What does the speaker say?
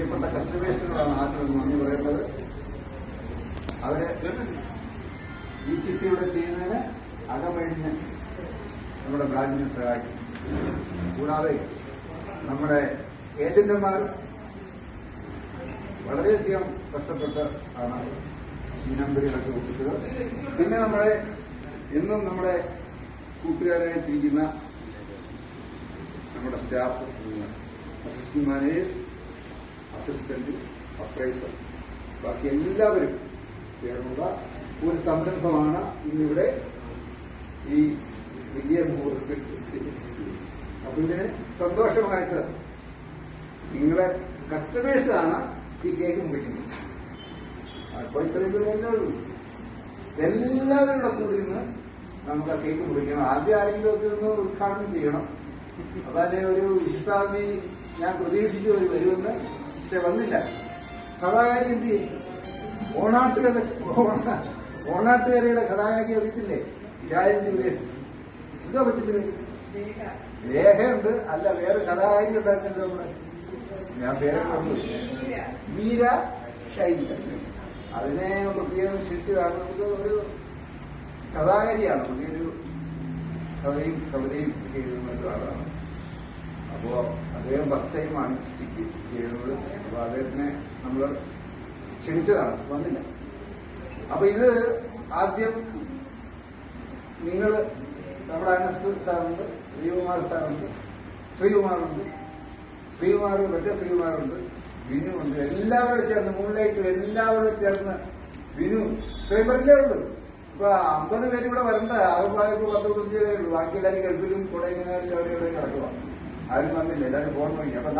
പ്രിയപ്പെട്ട കസ്റ്റമേഴ്സിനോടാണ് ആദ്യം നന്ദി പറയേണ്ടത്. അവർ ഈ ചിട്ടിയുടെ ചെയ്യുന്നതിന് അകമഴിഞ്ഞ് നമ്മുടെ ബ്രാഞ്ചിനെ സഹായിക്കും. കൂടാതെ നമ്മുടെ ഏജന്റുമാർ വളരെയധികം കഷ്ടപ്പെട്ട് ആണ് ഈ നമ്പറുകളൊക്കെ ഒപ്പിച്ചത്. പിന്നെ നമ്മുടെ ഇന്നും നമ്മുടെ കൂട്ടുകാരായിട്ടിരിക്കുന്ന നമ്മുടെ staff assistant managers assistant appraiser ബാക്കി എല്ലാവരും ചേർന്നുള്ള ഒരു സംരംഭമാണ് ഇന്നിവിടെ ഈ വലിയ മുഹൂർത്തത്തിൽ അപ്പൊ ഇതിന് സന്തോഷമായിട്ട് നിങ്ങളെ കസ്റ്റമേഴ്സാണ് ഈ കേക്ക് മുറിക്കുന്നത് അപ്പൊ ഇത്രയും പേരല്ലേ ഉള്ളൂ. എല്ലാവരും കൂടെ നിന്ന് നമുക്ക് ആ കേക്ക് മുറിക്കണം. ആദ്യം ആരെങ്കിലും ഒക്കെ ഒന്ന് ഉദ്ഘാടനം ചെയ്യണം. അപ്പൊ ഒരു വിശിഷ്ടാതി ഞാൻ പ്രതീക്ഷിച്ചു ഒരു വരുമെന്ന് പക്ഷെ വന്നില്ല. കഥാകാരി എന്ത് ചെയ്യും? ഓണാട്ടുകാരെ ഓണ ഓണാട്ടുകാരയുടെ കഥാകാരി അറിയത്തില്ലേ? രാജൻ ജൂലിയസ്. എന്താ രേഖയുണ്ട് അല്ല വേറെ കഥാകാരി ഉണ്ടാക്കുന്നുണ്ട് നമ്മുടെ ഞാൻ പേരെ വീര മീര ഷൈനി അതിനെ പ്രത്യേകം ക്ഷണിച്ചതാണ് നമുക്ക് ഒരു കഥാകാരിയാണ്. പുതിയൊരു കഥയും കവിതയും ഒക്കെ എഴുതുന്ന ഒരാളാണ്. അദ്ദേഹം ഫസ്റ്റ് ടൈമാണ് ചെയ്യുന്നത് അപ്പൊ അദ്ദേഹത്തിനെ നമ്മൾ ക്ഷണിച്ചതാണ്. വന്നില്ല. അപ്പൊ ഇത് ആദ്യം നിങ്ങൾ നമ്മുടെ അനസ് സാറുണ്ട് ശ്രീകുമാർ സാറുണ്ട് ശ്രീകുമാറുണ്ട്. ശ്രീകുമാർ മറ്റേ ശ്രീകുമാറുണ്ട്. ബിനു ഉണ്ട്. എല്ലാവരും ചേർന്ന് മുകളിലേക്ക് എല്ലാവരും ചേർന്ന് ബിനു. ഇത്രയും പേരല്ലേ ഉള്ളൂ. ഇപ്പൊ അമ്പത് പേര് ഇവിടെ വരണ്ട. ആകെപ്പായപ്പോ പത്ത് പതിനഞ്ച് പേരുള്ളൂ ബാക്കി എല്ലാവരും ഗൾഫിലും കൊടൈക്കനാലിലും അവിടെ ഇവിടെ കിടക്കുക ആരും വന്നില്ല എല്ലാവരും ഫോൺ വഴി അപ്പൊ